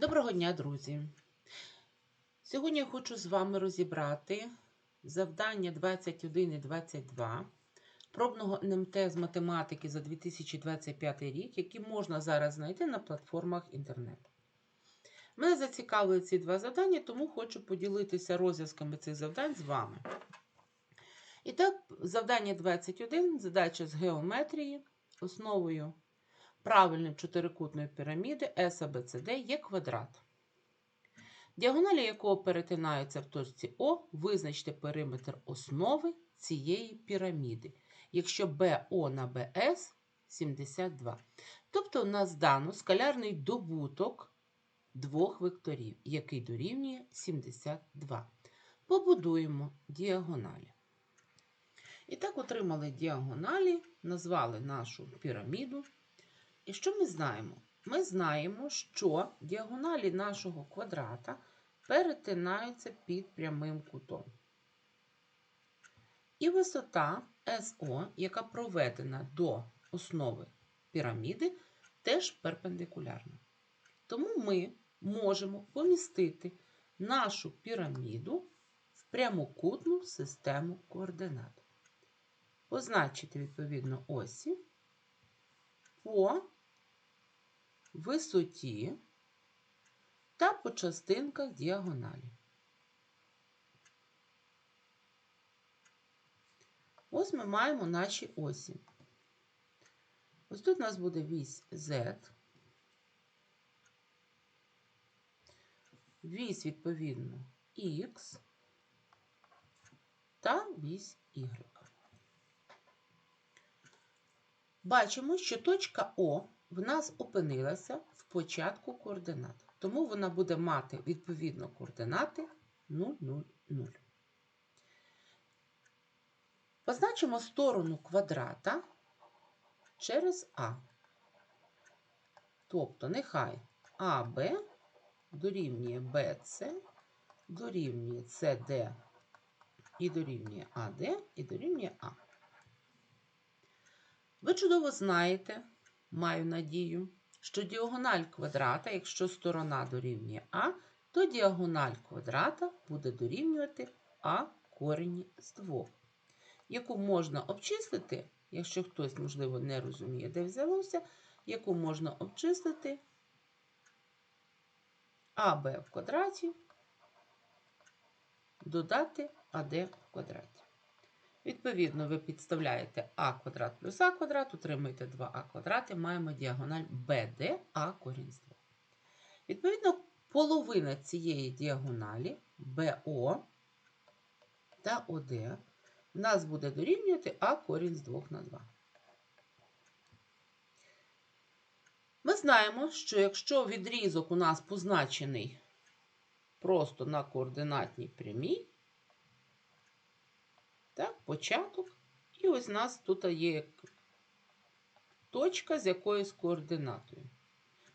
Доброго дня, друзі! Сьогодні я хочу з вами розібрати завдання 21 і 22 пробного НМТ з математики за 2025 рік, які можна зараз знайти на платформах інтернету. Мене зацікавили ці два завдання, тому хочу поділитися розв'язками цих завдань з вами. І так, завдання 21 задача з геометрії, основою правильної чотирикутної піраміди SABCD є квадрат, діагоналі якого перетинаються в точці О, визначте периметр основи цієї піраміди, якщо BO на BS 72. Тобто у нас дано скалярний добуток двох векторів, який дорівнює 72. Побудуємо діагоналі. І так отримали діагоналі, назвали нашу піраміду. І що ми знаємо? Ми знаємо, що діагоналі нашого квадрата перетинаються під прямим кутом. І висота СО, яка проведена до основи піраміди, теж перпендикулярна. Тому ми можемо помістити нашу піраміду в прямокутну систему координат. Позначити відповідно осі по висоті та по частинках діагоналі. Ось ми маємо наші осі. Ось тут у нас буде вісь Z, вісь, відповідно, X та вісь Y. Бачимо, що точка О в нас опинилася в початку координат. Тому вона буде мати відповідно координати 0, 0, 0. Позначимо сторону квадрата через А. Тобто, нехай АБ дорівнює БЦ, дорівнює СД і дорівнює АД і дорівнює А. Ви чудово знаєте, маю надію, що діагональ квадрата, якщо сторона дорівнює А, то діагональ квадрата буде дорівнювати А корені з 2, яку можна обчислити, якщо хтось, можливо, не розуміє, де взялося, яку можна обчислити АБ в квадраті, додати АД в квадраті. Відповідно, ви підставляєте а квадрат плюс а квадрат, отримуєте 2а квадрат і маємо діагональ BD а корінь з 2. Відповідно, половина цієї діагоналі BO та ОД в нас буде дорівнювати а корінь з 2 на 2. Ми знаємо, що якщо відрізок у нас позначений просто на координатній прямій, початок. І ось у нас тут є точка з якоюсь координатою.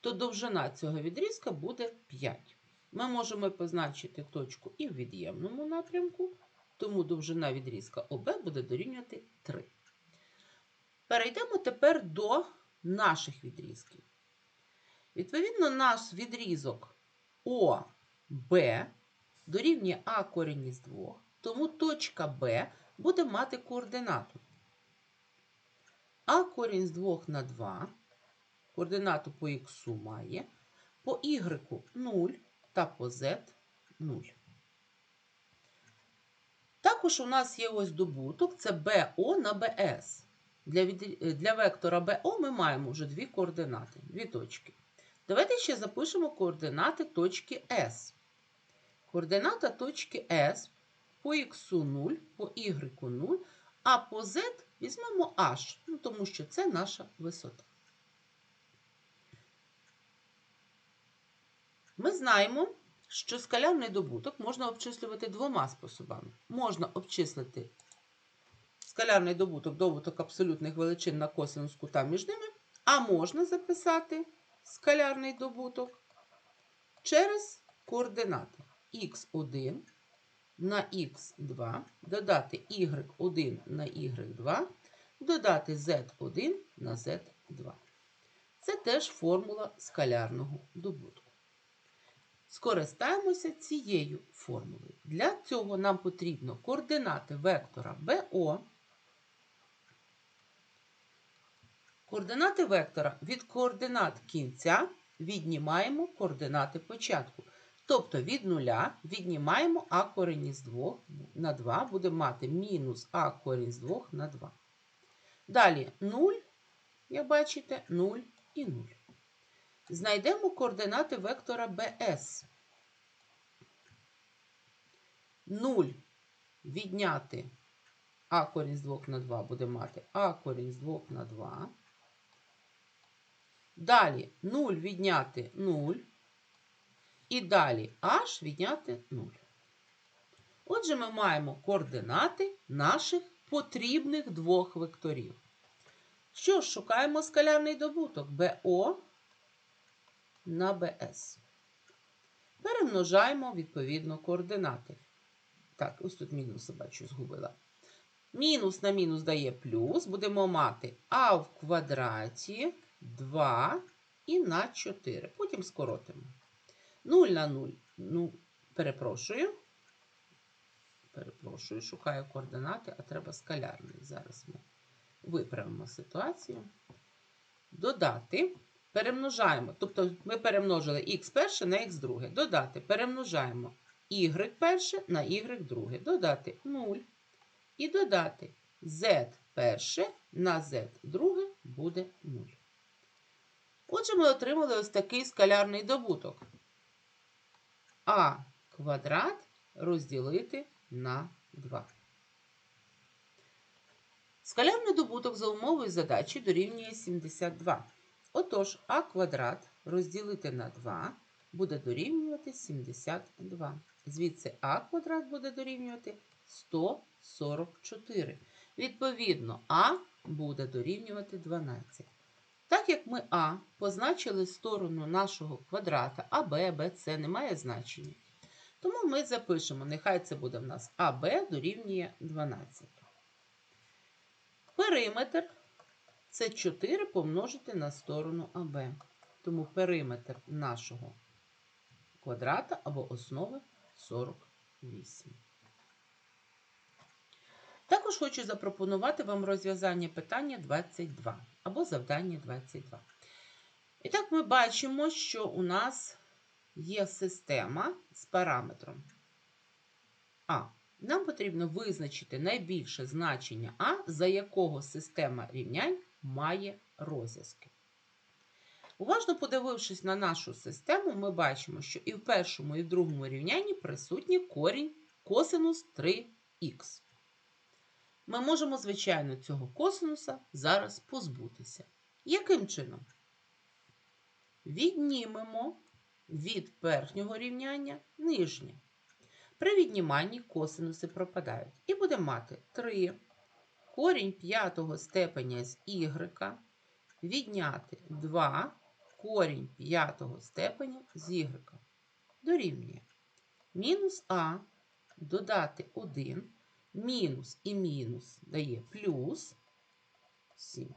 То довжина цього відрізка буде 5. Ми можемо позначити точку і в від'ємному напрямку, тому довжина відрізка ОБ буде дорівнювати 3. Перейдемо тепер до наших відрізків. Відповідно, наш відрізок ОБ дорівнює А корінь із 2, тому точка Б буде мати координату. А корінь з 2 на 2, координату по х має, по y 0 та по z 0. Також у нас є ось добуток, це BO на BS. Для для вектора BO ми маємо вже дві координати, дві точки. Давайте ще запишемо координати точки S. Координата точки S по х 0, по y 0, а по z візьмемо h, ну, тому що це наша висота. Ми знаємо, що скалярний добуток можна обчислювати двома способами. Можна обчислити скалярний добуток, добуток абсолютних величин на косинус кута між ними, а можна записати скалярний добуток через координати х1 на х2, додати y1 на y2, додати z1 на z2. Це теж формула скалярного добутку. скористаємося цією формулою. Для цього нам потрібно координати вектора БО. Координати вектора від координат кінця віднімаємо координати початку. Тобто від нуля віднімаємо а корінь із 2 на 2, будемо мати мінус а корінь з 2 на 2. Далі 0, як бачите, 0 і 0. Знайдемо координати вектора BS. 0 відняти а корінь з 2 на 2 буде мати а корінь з 2 на 2. Далі 0 відняти 0. І далі h відняти 0. Отже, ми маємо координати наших потрібних двох векторів. Що ж, шукаємо скалярний добуток BO на BS. Перемножаємо відповідно координати. Так, ось тут мінуси, бачу, згубила. Мінус на мінус дає плюс. Будемо мати а в квадраті 2 і на 4. Потім скоротимо. 0 на 0. Ну, перепрошую. Перепрошую, шукаю координати, а треба скалярний. Зараз ми виправимо ситуацію. Додати. Перемножаємо. Тобто ми перемножили х перше на х друге. Додати. Перемножаємо y перше на y друге. Додати 0. І додати z перше на z друге буде 0. Отже, ми отримали ось такий скалярний добуток. А квадрат розділити на 2. Скалярний добуток за умовою задачі дорівнює 72. Отож, а квадрат розділити на 2 буде дорівнювати 72. Звідси а квадрат буде дорівнювати 144. Відповідно, а буде дорівнювати 12. Так як ми А позначили сторону нашого квадрата, а Б, Б, С не має значення. Тому ми запишемо, нехай це буде в нас АБ дорівнює 12. Периметр це 4 помножити на сторону АБ. Тому периметр нашого квадрата або основи 48. Також хочу запропонувати вам розв'язання питання 22 або завдання 22. І так ми бачимо, що у нас є система з параметром А. Нам потрібно визначити найбільше значення А, за якого система рівнянь має розв'язки. Уважно подивившись на нашу систему, ми бачимо, що і в першому, і в другому рівнянні присутній корінь косинус 3х. Ми можемо, звичайно, цього косинуса зараз позбутися. Яким чином? Віднімемо від верхнього рівняння нижнє. При відніманні косинуси пропадають. І будемо мати 3 корінь п'ятого степеня з y відняти 2 корінь п'ятого степеня з y. Дорівнює мінус а додати 1 мінус і мінус дає плюс 7.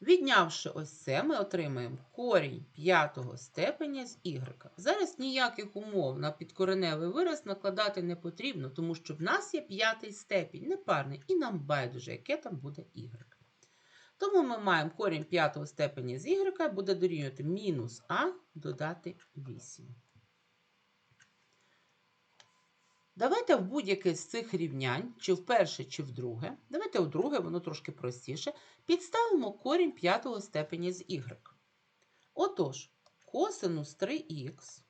Віднявши ось це, ми отримаємо корінь п'ятого степеня з y. Зараз ніяких умов на підкореневий вираз накладати не потрібно, тому що в нас є п'ятий степінь, непарний, і нам байдуже, яке там буде y. Тому ми маємо корінь п'ятого степеня з y буде дорівнювати мінус а додати 8. Давайте в будь-яке з цих рівнянь, чи в перше, чи в друге, давайте в друге, воно трошки простіше, підставимо корінь п'ятого степеня з y. Отож, косинус 3х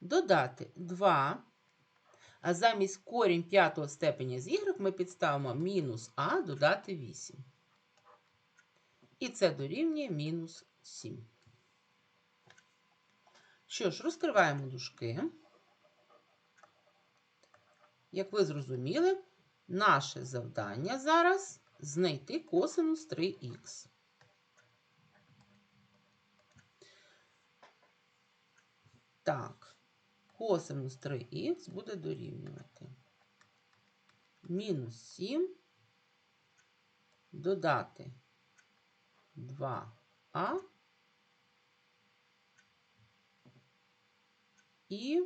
додати 2, а замість корінь п'ятого степеня з y ми підставимо мінус а додати 8. І це дорівнює мінус 7. Що ж, розкриваємо дужки. Як ви зрозуміли, наше завдання зараз знайти косинус 3х. Так, косинус 3х буде дорівнювати мінус 7 додати 2а і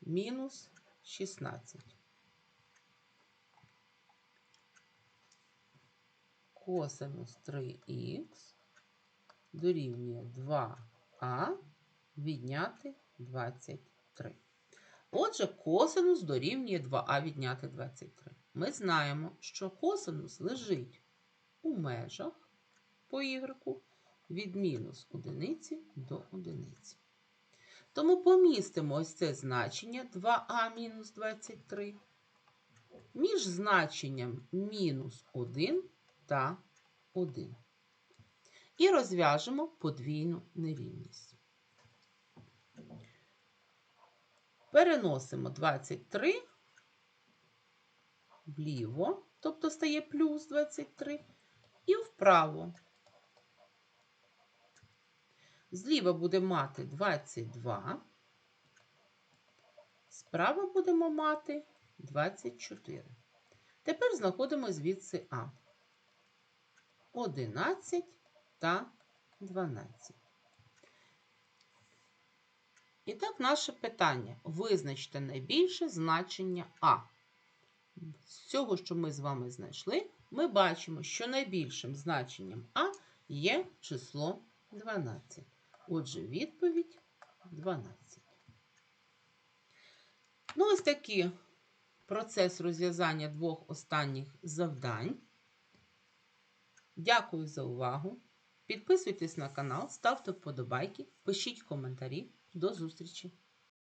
мінус 16. Косинус 3х дорівнює 2а відняти 23. Отже, косинус дорівнює 2а відняти 23. Ми знаємо, що косинус лежить у межах по y від мінус одиниці до одиниці. Тому помістимо ось це значення 2а мінус 23 між значенням мінус 1 та 1. І розв'яжемо подвійну нерівність. Переносимо 23 вліво, тобто стає плюс 23, і вправо. Зліва будемо мати 22, справа будемо мати 24. Тепер знаходимо звідси А. 11 та 12. І так, наше питання. Визначте найбільше значення А. З цього, що ми з вами знайшли, ми бачимо, що найбільшим значенням А є число 12. Отже, відповідь 12. Ну, ось такий процес розв'язання двох останніх завдань. Дякую за увагу. Підписуйтесь на канал, ставте вподобайки, пишіть коментарі. До зустрічі!